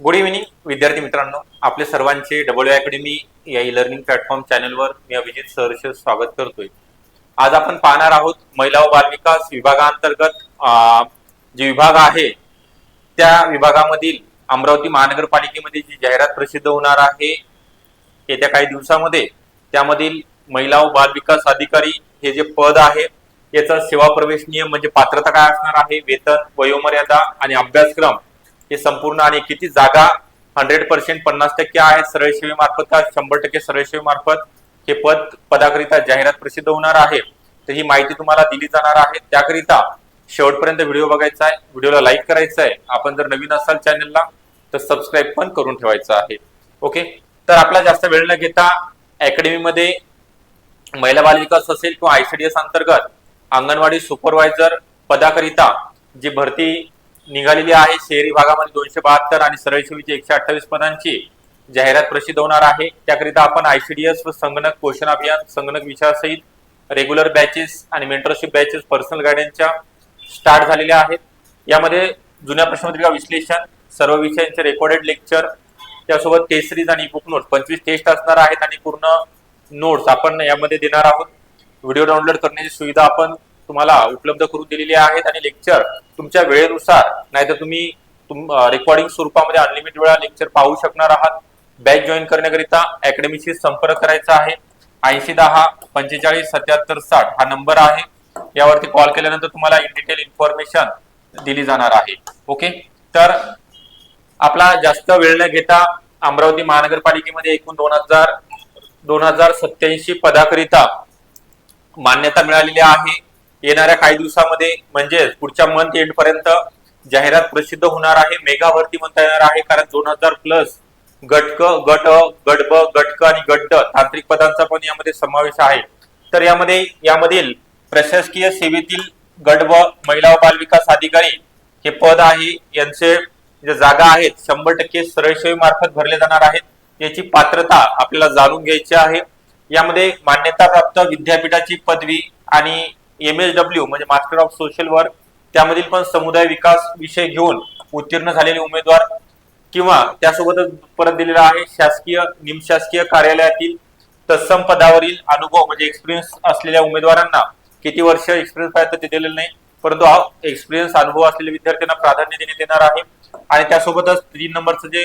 Good evening विद्यार्थी मित्रांनो. आपले सर्वांचे डब्ल्यू अकॅडमी या ई लर्निंग प्लॅटफॉर्म चॅनलवर मी अभिजित सहर्ष स्वागत करतोय. आज आपण पाहणार आहोत महिला व बालविकास विभागांतर्गत जे विभाग आहे त्या विभागामधील अमरावती महानगरपालिकेमध्ये जी जाहिरात प्रसिद्ध होणार आहे येत्या काही दिवसामध्ये त्यामधील महिला व बालविकास अधिकारी हे जे पद आहे याचा सेवा प्रवेश नियम म्हणजे पात्रता काय असणार आहे वेतन वयोमर्यादा आणि अभ्यासक्रम हे संपूर्ण आणि किती जागा हंड्रेड पर्सेंट पन्नास टक्के आहे सरळ सेवेमार्फत का? शंभर टक्के सरळ सेवेमार्फत हे पद पदाकरिता जाहिरात प्रसिद्ध होणार आहे. तर ही माहिती तुम्हाला दिली जाणार आहे. त्याकरिता शेवटपर्यंत व्हिडिओ बघायचा आहे. व्हिडिओला लाईक करायचा आहे. आपण जर नवीन असाल चॅनलला तर सबस्क्राईब पण करून ठेवायचं आहे. ओके? तर आपला जास्त वेळ न घेता अकॅडमीमध्ये महिला बाल विकास असेल किंवा आयसीडीएस अंतर्गत अंगणवाडी सुपरवायझर पदाकरिता जी भरती निघालेली आहे. शहरी भागामध्ये दोनशे बहात्तर आणि सरळ सेवेची एकशे अठ्ठावीस पदांची जाहिरात प्रसिद्ध होणार आहे. त्याकरिता आपण आयसीडीएस व संगणक पोषण अभियान संगणक विषयासहित रेग्युलर बॅचेस आणि मेंटरशिप बॅचेस पर्सनल गायडन्सच्या स्टार्ट झालेल्या आहेत. यामध्ये जुन्या प्रश्नपत्रिका विश्लेषण सर्व विषयांचे रेकॉर्डेड लेक्चर त्यासोबत टेस्ट सिरीज आणि बुक नोट पंचवीस टेस्ट असणार आहेत आणि पूर्ण नोट्स आपण यामध्ये देणार आहोत. व्हिडिओ डाउनलोड करण्याची सुविधा आपण तुम्हाला उपलब्ध करून दिलेली आहेत आणि लेक्चर तुमच्या वेळेनुसार नाहीतर तुम्ही तुम रेकॉर्डिंग स्वरूपामध्ये अनलिमिटेड वेळा लेक्चर पाहू शकणार आहात. बॅच जॉईन करण्याकरिता अकॅडमीशी संपर्क करायचा आहे. ऐंशी दहा पंचेचाळीस सत्याहत्तर साठ हा नंबर आहे. यावरती कॉल केल्यानंतर तुम्हाला इन डिटेल इन्फॉर्मेशन दिली जाणार आहे. ओके तर आपला जास्त वेळ न घेता अमरावती महानगरपालिकेमध्ये एकूण दोन हजार दोन हजार सत्याऐंशी पदाकरिता मान्यता मिळालेली आहे. येणाऱ्या काही दिवसामध्ये म्हणजे पुढच्या मंथ एंड पर्यंत जाहिरात प्रसिद्ध होणार आहे मेगा भरती म्हणता येणार आहे कारण दोन हजार प्लस गटक गट गडब गट ब गटक आणि गड्ड तांत्रिक पदांचा पण यामध्ये समावेश आहे. तर यामध्ये यामधील प्रशासकीय सेवेतील गट ब महिला व बालविकास अधिकारी हे पद आहे यांचे जे जागा आहेत शंभर टक्के सरळसेवे मार्फत भरले जाणार आहेत. याची पात्रता आपल्याला जाणून घ्यायची आहे. यामध्ये मान्यता प्राप्त विद्यापीठाची पदवी आणि एम एस डब्ल्यू म्हणजे मास्टर ऑफ सोशल वर्क त्यामधील पण समुदाय विकास विषय घेऊन उत्तीर्ण झालेले उमेदवार किंवा त्यासोबतच परत दिलेला आहे शासकीय निमशासकीय कार्यालयातील तत्सम पदावरील अनुभव म्हणजे एक्सपिरियन्स असलेल्या उमेदवारांना किती वर्ष एक्सपिरियन्स पाहिजे ते दिलेलं नाही परंतु हा एक्सपिरियन्स अनुभव असलेल्या विद्यार्थ्यांना प्राधान्य देण्यात येणार आहे. आणि त्यासोबतच तीन नंबरचं जे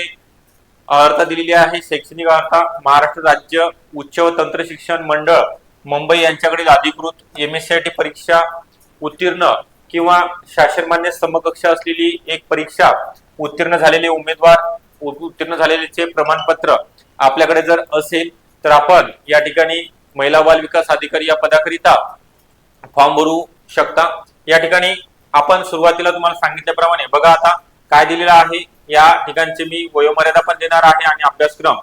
अर्थ दिलेली आहे शैक्षणिक अर्थ महाराष्ट्र राज्य उच्च व तंत्र शिक्षण मंडळ मुंबई यांच्याकडील अधिकृत M S C I T परीक्षा उत्तीर्ण किंवा शासनमान्य समकक्ष असलेली एक परीक्षा उत्तीर्ण झालेले उमेदवार उ- उत्तीर्ण झालेलेचे प्रमाणपत्र आपल्याकडे जर असेल तर आपण या ठिकाणी महिला बाल विकास अधिकारी या पदाकरिता फॉर्म भरू शकता. या ठिकाणी आपण सुरुवातीला तुम्हाला सांगितल्याप्रमाणे बघा आता काय दिलेलं आहे. या ठिकाणचे मी वयोमर्यादा पण देणार आहे आणि अभ्यासक्रम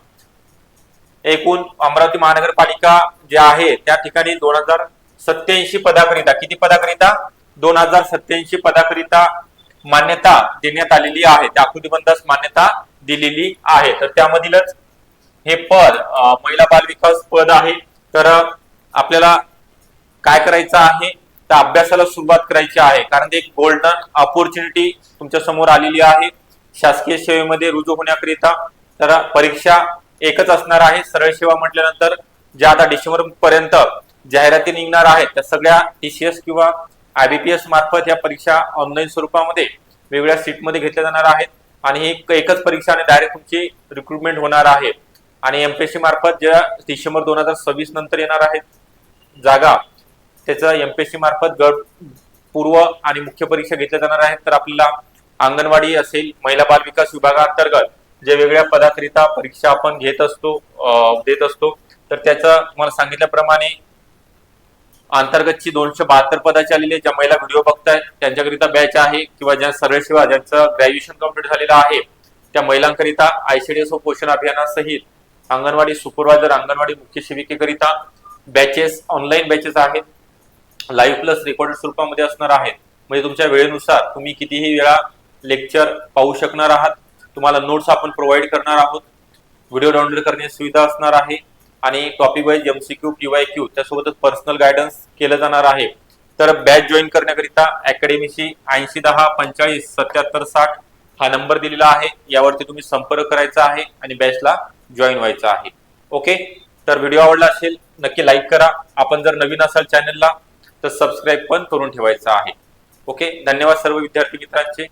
एकूण अमरावती महानगरपालिका जे आहे त्या ठिकाणी दोन हजार सत्याऐंशी पदाकरिता किती पदाकरिता? दोन हजार सत्याऐंशी पदाकरिता मान्यता देण्यात आलेली आहे. त्या आकृतीबंधास मान्यता दिलेली आहे. तर त्यामधीलच हे पद महिला बाल विकास पद आहे. तर आपल्याला काय करायचं आहे? तर अभ्यासाला सुरुवात करायची आहे. कारण ते एक गोल्डन ऑपॉर्च्युनिटी तुमच्यासमोर आलेली आहे. शासकीय सेवेमध्ये रुजू होण्याकरिता. तर परीक्षा एकच असणार आहे. सरळ सेवा म्हटल्यानंतर ज्या आता डिसेंबर पर्यंत जाहिराती निघणार आहेत त्या सगळ्या टीसीएस किंवा आयबीपीएस मार्फत या परीक्षा ऑनलाईन स्वरूपामध्ये वेगवेगळ्या सीटमध्ये घेतल्या जाणार आहेत. आणि ही एक- एकच परीक्षा आणि डायरेक्ट तुमची रिक्रुटमेंट होणार आहे. आणि एमपीएससी मार्फत ज्या डिसेंबर दोन हजार सव्वीस नंतर येणार आहेत जागा त्याचं एमपीएससी मार्फत गट पूर्व आणि मुख्य परीक्षा घेतल्या जाणार आहेत. तर आपल्याला अंगणवाडी असेल महिला बाल विकास विभागाअंतर्गत जे वेगळ्या पदाकरिता परीक्षा आपण घेत असतो देत असतो तर त्याचं तुम्हाला सांगितल्याप्रमाणे अंतर्गतची दोनशे बहात्तर पदाची आलेली ज्या महिला व्हिडिओ बघतायत त्यांच्याकरिता बॅच आहे किंवा ज्या सरळ सेवा ज्यांचं ग्रॅज्युएशन कंप्लीट झालेलं आहे त्या महिलांकरिता आयसीडीएस व पोषण अभियानासहित अंगणवाडी सुपरवायझर अंगणवाडी मुख्य सेविकेकरिता बॅचेस ऑनलाईन बॅचेस आहेत. लाईव्ह प्लस रेकॉर्डेड स्वरूपामध्ये असणार आहेत. म्हणजे तुमच्या वेळेनुसार तुम्ही कितीही वेळा लेक्चर पाहू शकणार आहात. तुम्हाला नोट्स आपण प्रोव्हाइड करणार आहोत. व्हिडिओ डाउनलोड करण्याची सुविधा असणार आहे. आणि topic wise MCQ P Y Q त्यासोबतच पर्सनल गायडन्स केलं जाणार आहे. तर बॅच जॉईन करण्याकरिता अकॅडमीशी ऐंशी दहा पंचेचाळीस सत्याहत्तर साठ हा नंबर दिलेला आहे. यावरती तुम्ही संपर्क करायचा आहे आणि बॅचला जॉईन व्हायचं आहे. ओके तर व्हिडिओ आवडला असेल नक्की लाईक करा. आपण जर नवीन असाल चॅनलला तर सबस्क्राईब पण करून ठेवायचं आहे. ओके धन्यवाद सर्व विद्यार्थी मित्रांचे.